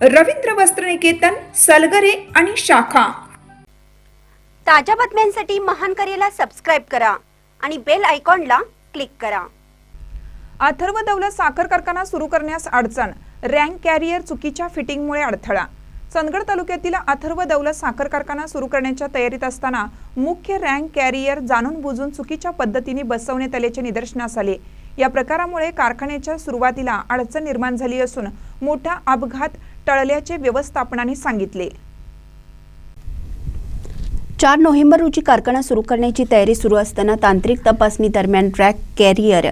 रवींद्र वस्त्रनिकेतन सलगरे आणि शाखा. ताज्या बातम्यांसाठी महान करेला सबस्क्राईब करा आणि बेल आयकॉनला क्लिक करा. अथर्व दौलत साखर कारखाना सुरू करण्यास अडचण रँक कॅरियर चुकीच्या फिटिंगमुळे अडथळा. चंदगड तालुक्यातील अथर्व दौलत साखर कारखाना सुरू करण्याच्या तयारीत असताना मुख्य रँक कॅरियर जाणून बुजून चुकीच्या पद्धतीने बसवण्यात आल्याचे निदर्शनास आले. या प्रकारामुळे कारखान्याच्या सुरुवातीला अडचण निर्माण झाली असून मोठा अपघात टळल्याचे व्यवस्थापनाने सांगितले. चार नोव्हेंबर रोजी कारखाना सुरू करण्याची तयारी सुरू असताना तांत्रिक तपासणी दरम्यान ट्रॅक कॅरियर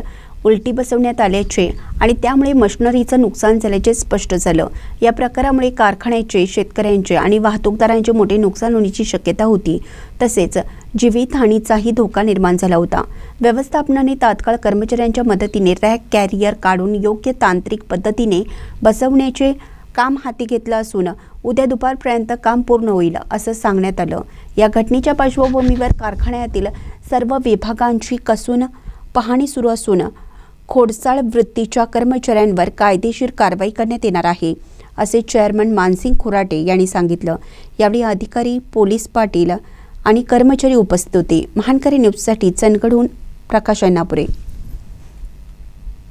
उलटी बसवण्यात आल्याचे आणि त्यामुळे मशिनरीचं नुकसान झाल्याचे स्पष्ट झालं. या प्रकारामुळे कारखान्याचे शेतकऱ्यांचे आणि वाहतूकदारांचे मोठे नुकसान होण्याची शक्यता होती. तसेच जीवितहानीचाही धोका निर्माण झाला होता. व्यवस्थापनाने तात्काळ कर्मचाऱ्यांच्या मदतीने रॅक कॅरियर काढून योग्य तांत्रिक पद्धतीने बसवण्याचे काम हाती घेतलं असून उद्या दुपारपर्यंत काम पूर्ण होईल असं सांगण्यात आलं. या घटनेच्या पार्श्वभूमीवर कारखान्यातील सर्व विभागांची कसून पाहणी सुरू असून खोडसाळ वृत्तीच्या कर्मचाऱ्यांवर कायदेशीर कारवाई करण्यात येणार आहे असे चेअरमन मानसिंग खुराटे यांनी सांगितलं. यावेळी अधिकारी पोलीस पाटील आणि कर्मचारी उपस्थित होते. महानकरी न्यूजसाठी चंदगडहून प्रकाश अण्णापुरे